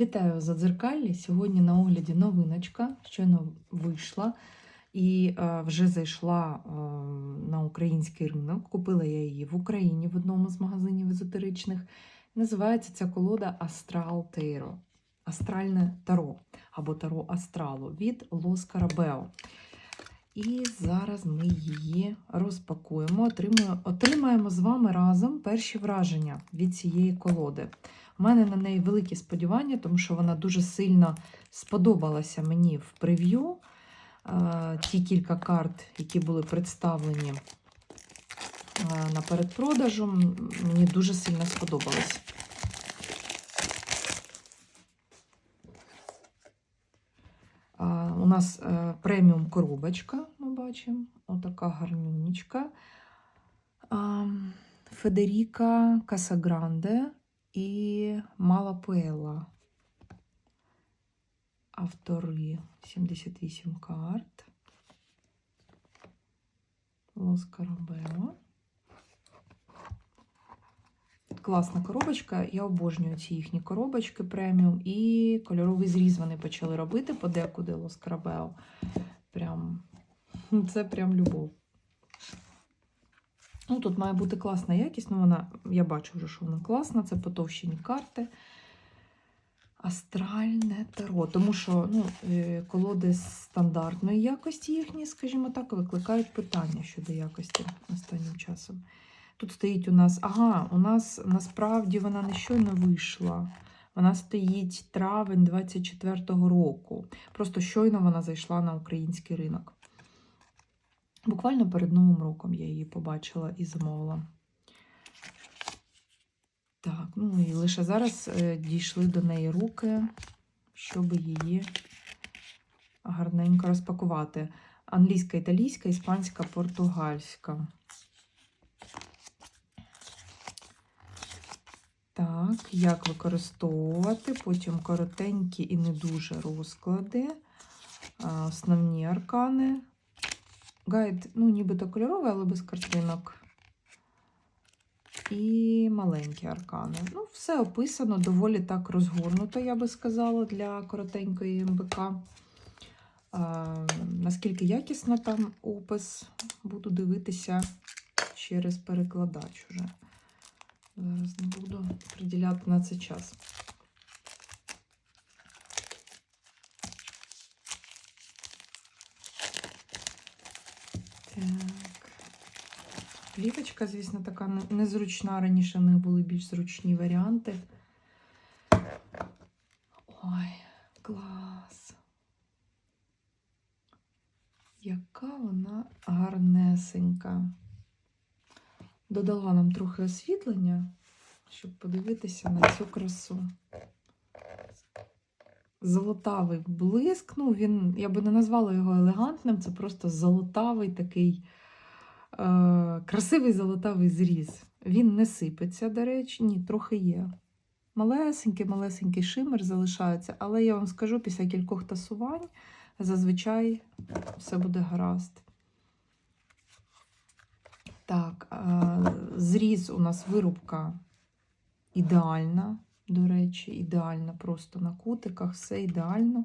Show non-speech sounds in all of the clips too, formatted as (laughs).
Вітаю за дзеркалі. Сьогодні на огляді новиночка, щойно вийшла і е, вже зайшла е, на український ринок. Купила я її в Україні в одному з магазинів езотеричних. Називається ця колода Астрал Тейро. Астральне таро або таро Астралу від Лос Карабео. І зараз ми її розпакуємо, отримаємо з вами разом перші враження від цієї колоди. У мене на неї великі сподівання, тому що вона дуже сильно сподобалася мені в прев'ю. Е, Ті кілька карт, які були представлені е, на передпродажу, мені дуже сильно сподобалось. А, У нас е, преміум коробочка, ми бачимо, отака гарнюнечка. Федеріка Касагранде і Мала Пуела. Автори 78 карт. Лос Карабео. Класна коробочка. Я обожнюю ці їхні коробочки преміум. І кольоровий зріз вони почали робити подекуди Карабео. Прям, (laughs) це прям любов. Ну, тут має бути класна якість, ну вона, я бачу вже, що вона класна, це потовщені карти. Астральне таро. Тому що ну, е, колоди стандартної якості їхні, скажімо так, викликають питання щодо якості останнім часом. Тут стоїть у нас, ага, у нас насправді вона не щойно вийшла. Вона стоїть травень 24-го року. Просто щойно вона зайшла на український ринок. Буквально перед Новим роком я її побачила і замовила. Так, ну і лише зараз е, дійшли до неї руки, щоб її гарненько розпакувати. Англійська, італійська, іспанська, португальська. Так, як використовувати, потім коротенькі і не дуже розклади, основні аркани. Гайд, ну, нібито кольоровий, але без картинок. І маленькі аркани. Ну, все описано доволі так розгорнуто, я би сказала, для коротенької МБК. А, наскільки якісно там опис, буду дивитися через перекладач уже. Зараз не буду приділяти на це час. Так. Плівочка, звісно, така незручна. Раніше в них були більш зручні варіанти. Ой, клас. Яка вона гарнесенька. Додала нам трохи освітлення, щоб подивитися на цю красу. Золотавий блиск. Ну, він, я би не назвала його елегантним, це просто золотавий такий е, красивий золотавий зріз. Він не сипеться, до речі, ні, трохи є. Малесенький, малесенький шимер залишається, але я вам скажу, після кількох тасувань зазвичай все буде гаразд. Так, е, зріз у нас вирубка ідеальна, до речі, ідеальна просто на кутиках, все ідеально.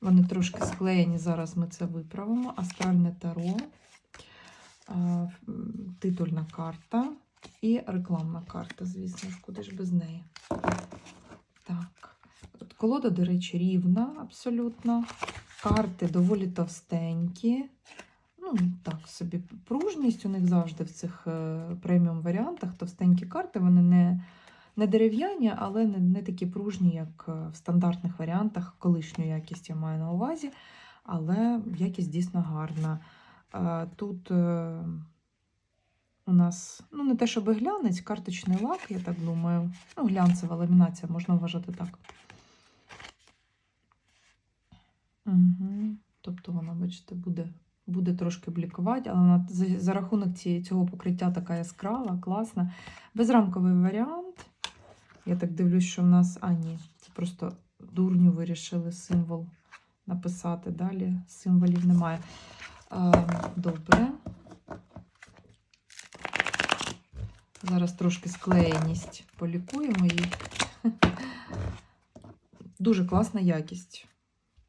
Вони трошки склеєні, зараз ми це виправимо. Астральне таро, е, титульна карта і рекламна карта, звісно ж, куди ж без неї. Так, от колода, до речі, рівна абсолютно. Карти доволі товстенькі. Ну, так собі пружність у них завжди в цих е, преміум варіантах. Товстенькі карти, вони не, не дерев'яні, але не, не такі пружні, як е, в стандартних варіантах. Колишню якість я маю на увазі, але якість дійсно гарна. Е, Тут у нас, ну, не те, щоб глянець, карточний лак, я так думаю. Ну, глянцева ламінація, можна вважати так. Угу. Тобто вона, бачите, буде буде трошки блікувати, але вона за, рахунок цього покриття така яскрава, класна. Безрамковий варіант. Я так дивлюсь, що в нас. А, ні, це просто дурню вирішили символ написати. Далі символів немає. Добре. Зараз трошки склеєність полікуємо її. (laughs) Дуже класна якість.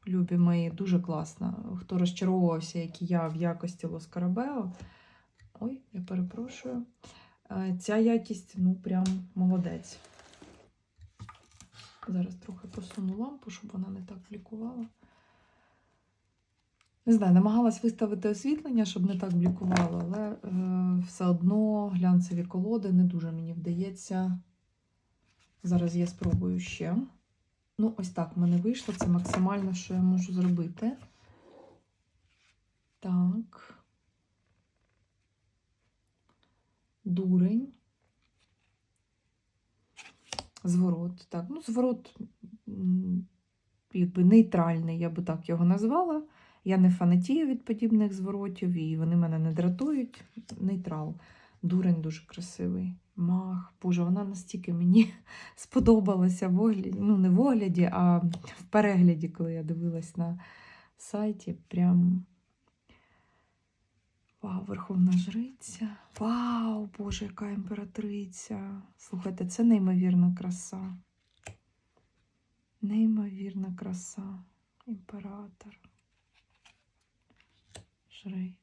Любі мої, дуже класна. Хто розчаровувався, як і я в якості Лоскарабео. Ой, я перепрошую. Е, Ця якість, ну, прям молодець. Зараз трохи посуну лампу, щоб вона не так блікувала. Не знаю, намагалась виставити освітлення, щоб не так блікувало, але е, все одно глянцеві колоди не дуже мені вдається. Зараз я спробую ще. Ну, ось так в мене вийшло. Це максимально, що я можу зробити. Так. Дурень. Зворот. Так, ну, зворот якби нейтральний, я би так його назвала. Я не фанатію від подібних зворотів, і вони мене не дратують. Нейтрал. Дурень дуже красивий. Мах, Боже, вона настільки мені (laughs) сподобалася в огляді. Ну, не в огляді, а в перегляді, коли я дивилась на сайті. Прям. Вау, Верховна Жриця. Вау, Боже, яка імператриця. Слухайте, це неймовірна краса. Неймовірна краса. Імператор. Жриця.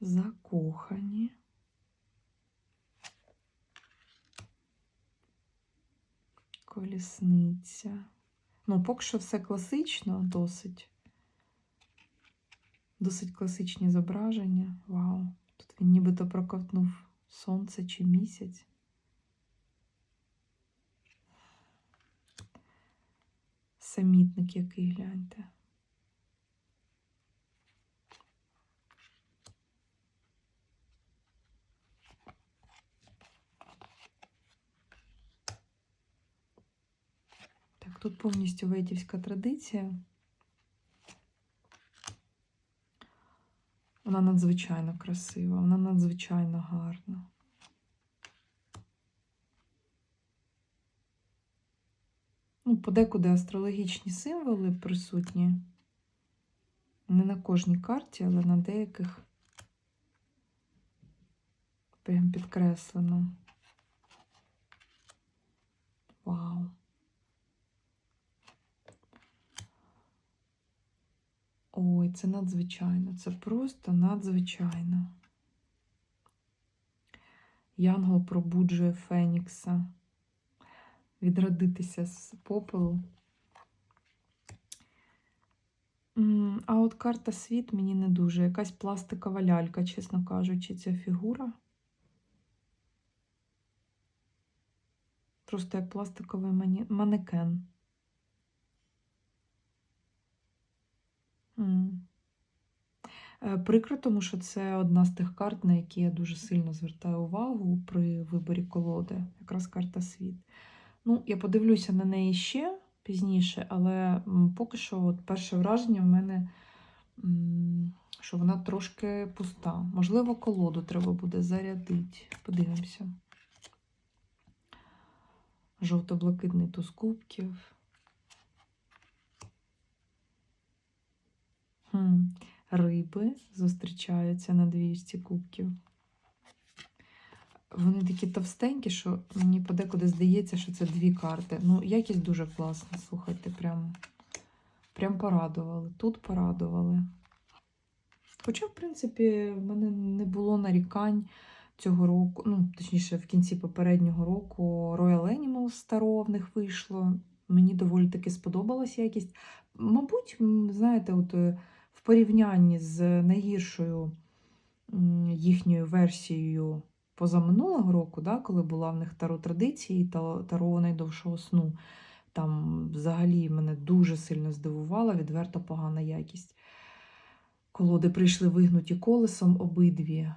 Закохані. Колісниця. Ну, поки що все класично, досить. Досить класичні зображення. Вау. Тут він нібито проковтнув сонце чи місяць. Самітник який гляньте. Так, тут повністю вейтівська традиція. Вона надзвичайно красива, вона надзвичайно гарна. Ну, подекуди астрологічні символи присутні. Не на кожній карті, але на деяких прям підкреслено. Вау. Ой, це надзвичайно, це просто надзвичайно. Янгол пробуджує Фенікса. Відродитися з попелу. А от карта світ мені не дуже. Якась пластикова лялька, чесно кажучи, ця фігура. Просто як пластиковий манекен. М. Е, Прикро, тому що це одна з тих карт, на які я дуже сильно звертаю увагу при виборі колоди. Якраз карта світ. Ну, я подивлюся на неї ще пізніше, але поки що от перше враження в мене, що вона трошки пуста. Можливо, колоду треба буде зарядити. Подивимося. Жовто-блакитний туз кубків. Хм. Риби зустрічаються на 200 кубків. Вони такі товстенькі, що мені подекуди здається, що це дві карти. Ну, якість дуже класна, слухайте, прям, прям порадували. Тут порадували. Хоча, в принципі, в мене не було нарікань цього року, ну, точніше, в кінці попереднього року Royal Animal старого в них вийшло. Мені доволі таки сподобалась якість. Мабуть, знаєте, от е, в порівнянні з найгіршою їхньою версією позаминулого року, да, коли була в них таро традиції та таро найдовшого сну, там взагалі мене дуже сильно здивувала відверто погана якість. Колоди прийшли вигнуті колесом обидві.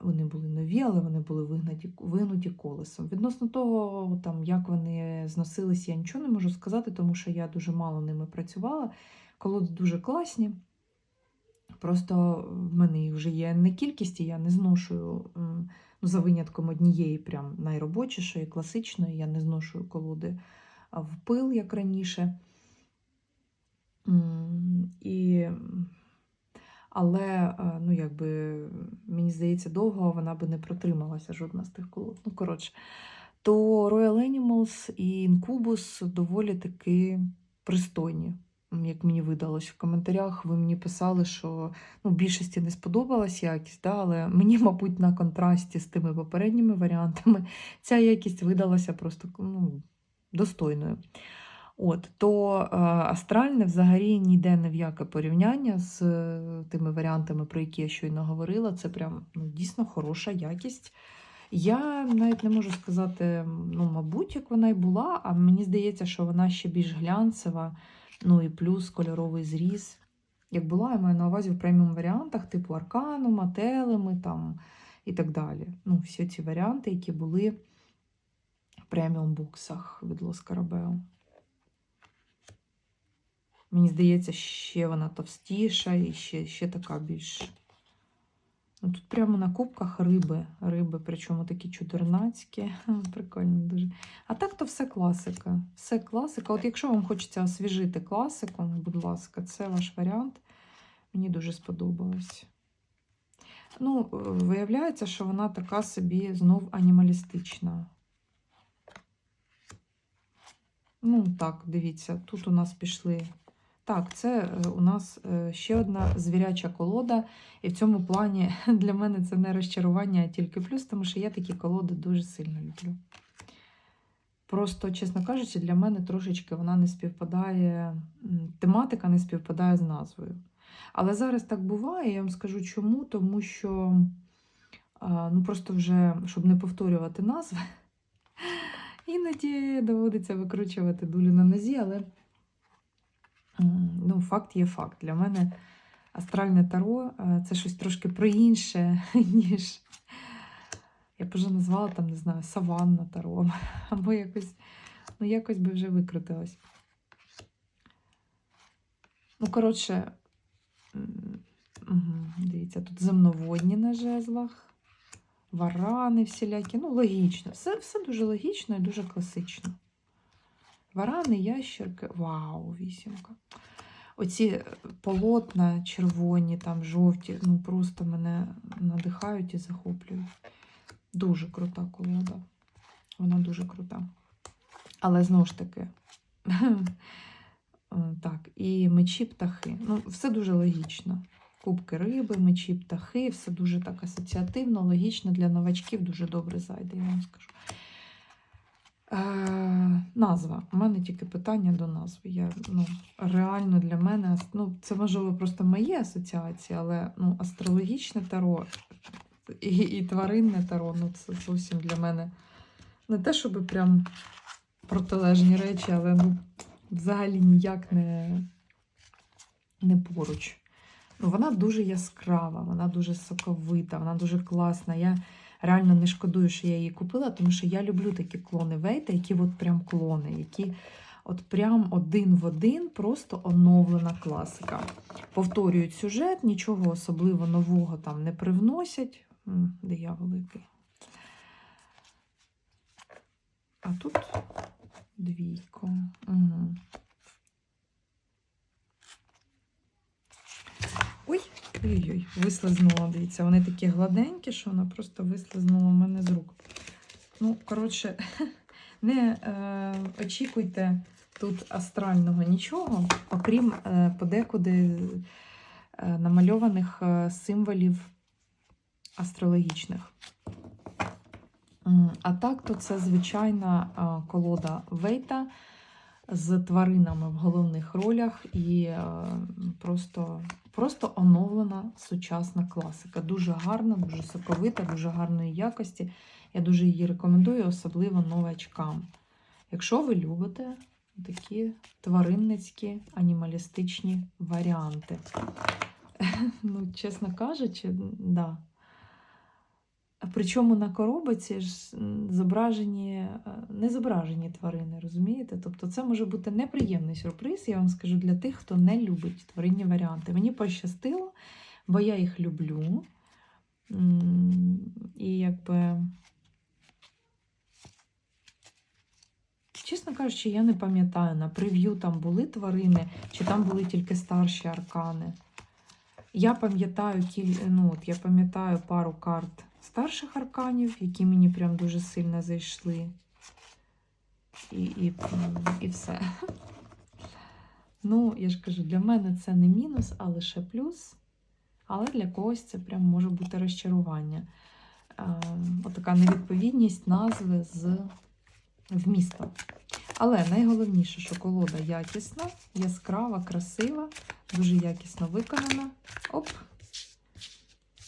Вони були нові, але вони були вигнаті, вигнуті колесом. Відносно того, там, як вони зносилися, я нічого не можу сказати, тому що я дуже мало ними працювала. Колоди дуже класні. Просто в мене їх вже є не кількість, і я не зношую, ну, за винятком однієї, прям найробочішої, класичної, я не зношую колоди в пил, як раніше. І... Але, е, ну, якби, мені здається, довго вона би не протрималася жодна з тих колод. Ну, коротше, то Royal Animals і Incubus доволі таки пристойні, як мені видалось. В коментарях ви мені писали, що ну, більшості не сподобалась якість, да, але мені, (laughs) мабуть, на контрасті з тими попередніми варіантами ця якість видалася просто ну, достойною. От, то е, астральне взагалі ніде не в яке порівняння з е, тими варіантами, про які я щойно говорила. Це прям ну, дійсно хороша якість. Я навіть не можу сказати, ну, мабуть, як вона й була, а мені здається, що вона ще більш глянцева, ну і плюс кольоровий зріз. Як була, я маю на увазі в преміум варіантах, типу Арканума, Телеми там, і так далі. Ну, всі ці варіанти, які були в преміум буксах від Лос Карабео. Мені здається, ще вона товстіша і ще, ще така більш. Ну, тут прямо на кубках риби. Риби, причому такі чудернацькі. (laughs) Прикольно дуже. А так то все класика. Все класика. От якщо вам хочеться освіжити класику, ну, будь ласка, це ваш варіант. Мені дуже сподобалось. Ну, виявляється, що вона така собі знов анімалістична. Ну, так, дивіться, тут у нас пішли. Так, це е, у нас е, ще одна звіряча колода. І в цьому плані (laughs) для мене це не розчарування, а тільки плюс, тому що я такі колоди дуже сильно люблю. Просто, чесно кажучи, для мене трошечки вона не співпадає, тематика не співпадає з назвою. Але зараз так буває, я вам скажу чому, тому що ну просто вже, щоб не повторювати назви, (laughs) іноді доводиться викручувати дулю на нозі, але ну, факт є факт. Для мене астральне таро е, це щось трошки про інше, (laughs) ніж я б вже назвала там, не знаю, саванна таро, (laughs) або якось, ну, якось би вже викрутилась. Ну, коротше, дивіться, тут земноводні на жезлах, варани всілякі. Ну, логічно. Все, все дуже логічно і дуже класично. Варани, ящерки. Вау, вісімка. Оці е, полотна червоні, там жовті, ну просто мене надихають і захоплюють. Дуже крута колода. Вона дуже крута. Але знову ж таки, (laughs) так, і мечі птахи. Ну, все дуже логічно. Кубки риби, мечі птахи, все дуже так асоціативно, логічно для новачків дуже добре зайде, я вам скажу. Е, назва. У мене тільки питання до назви. Я, ну, реально для мене, ну, це можливо просто мої асоціації, але ну, астрологічне таро і, і тваринне таро, ну, це зовсім для мене не те, щоб прям протилежні речі, але ну, взагалі ніяк не, не поруч. Ну, вона дуже яскрава, вона дуже соковита, вона дуже класна. Я реально не шкодую, що я її купила, тому що я люблю такі клони Вейта, які от прям клони, які от прям один в один, просто оновлена класика. Повторюють сюжет, нічого особливо нового там не привносять. Де я великий. А тут двійко. Угу. Ой, ой-ой, вислизнула, дивіться, вони такі гладенькі, що вона просто вислизнула в мене з рук. Ну, коротше, (laughs) не е, очікуйте тут астрального нічого, окрім е, подекуди е, намальованих е, символів астрологічних. А так, то це звичайна е, колода Вейта з тваринами в головних ролях і е, просто, просто оновлена сучасна класика. Дуже гарна, дуже соковита, дуже гарної якості. Я дуже її рекомендую, особливо новачкам. Якщо ви любите такі тваринницькі анімалістичні варіанти. (laughs) Ну, чесно кажучи, да. Причому на коробиці ж зображені, е, не зображені тварини, розумієте? Тобто це може бути неприємний сюрприз, я вам скажу, для тих, хто не любить тваринні варіанти. Мені пощастило, бо я їх люблю. І якби. Чесно кажучи, я не пам'ятаю, на прев'ю там були тварини, чи там були тільки старші аркани. Я пам'ятаю ну, от я пам'ятаю пару карт старших арканів, які мені прям дуже сильно зайшли. І, і, і все. Ну, я ж кажу, для мене це не мінус, а лише плюс. Але для когось це прям може бути розчарування. Е, Отака невідповідність назви з вмістом. Але найголовніше, що колода якісна, яскрава, красива, дуже якісно виконана. Оп!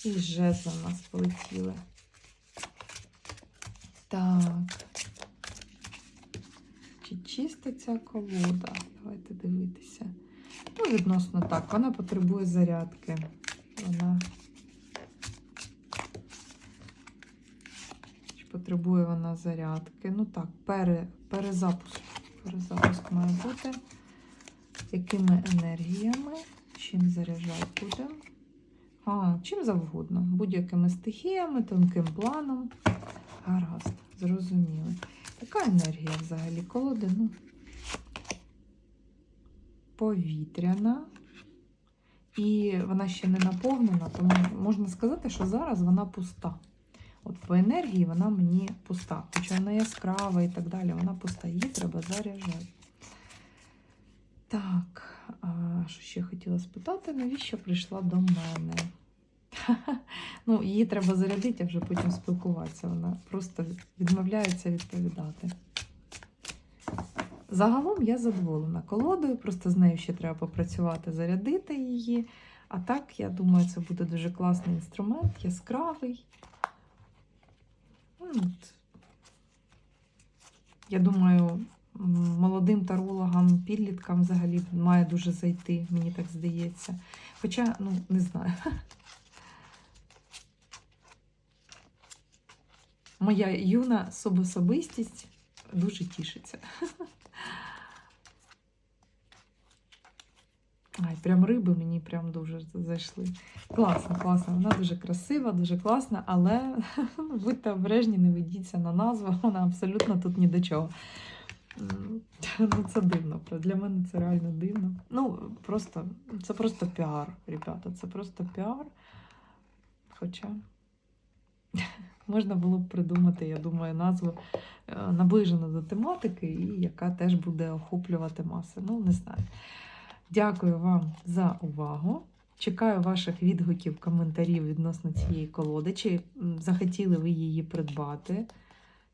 І жезли у нас полетіли. Так. Чи чиста ця колода? Давайте дивитися. Ну, відносно так, вона потребує зарядки. Вона. Чи потребує вона зарядки? Ну так, пере, перезапуск. Перезапуск має бути. Якими енергіями? Чим заряджати будемо? А, чим завгодно. Будь-якими стихіями, тонким планом. Гаразд, зрозуміли. Яка енергія взагалі? Колоди, ну, повітряна. І вона ще не наповнена, тому можна сказати, що зараз вона пуста. От по енергії вона мені пуста. Хоча вона яскрава і так далі, вона пуста. Її треба заряджати. Так, а що ще хотіла спитати, навіщо прийшла до мене? Ну, її треба зарядити, а вже потім спілкуватися. Вона просто відмовляється відповідати. Загалом я задоволена колодою, просто з нею ще треба попрацювати, зарядити її. А так, я думаю, це буде дуже класний інструмент, яскравий. Ну, от. Я думаю, молодим тарологам, підліткам взагалі має дуже зайти, мені так здається. Хоча, ну, не знаю. (laughs) Моя юна собособистість дуже тішиться. Ай, прям риби мені прям дуже зайшли. Класно, класно. Вона дуже красива, дуже класна, але (laughs) будьте обережні, не ведіться на назву, вона абсолютно тут ні до чого. Ну, це дивно. Для мене це реально дивно. Ну, просто, це просто піар, ребята. Це просто піар. Хоча можна було б придумати, я думаю, назву е, наближену до тематики, і яка теж буде охоплювати маси. Ну, не знаю. Дякую вам за увагу. Чекаю ваших відгуків, коментарів відносно цієї колоди. Чи захотіли ви її придбати?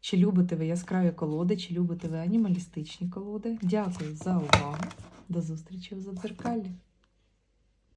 Чи любите ви яскраві колоди, чи любите ви анімалістичні колоди? Дякую за увагу. До зустрічі в задзеркалі.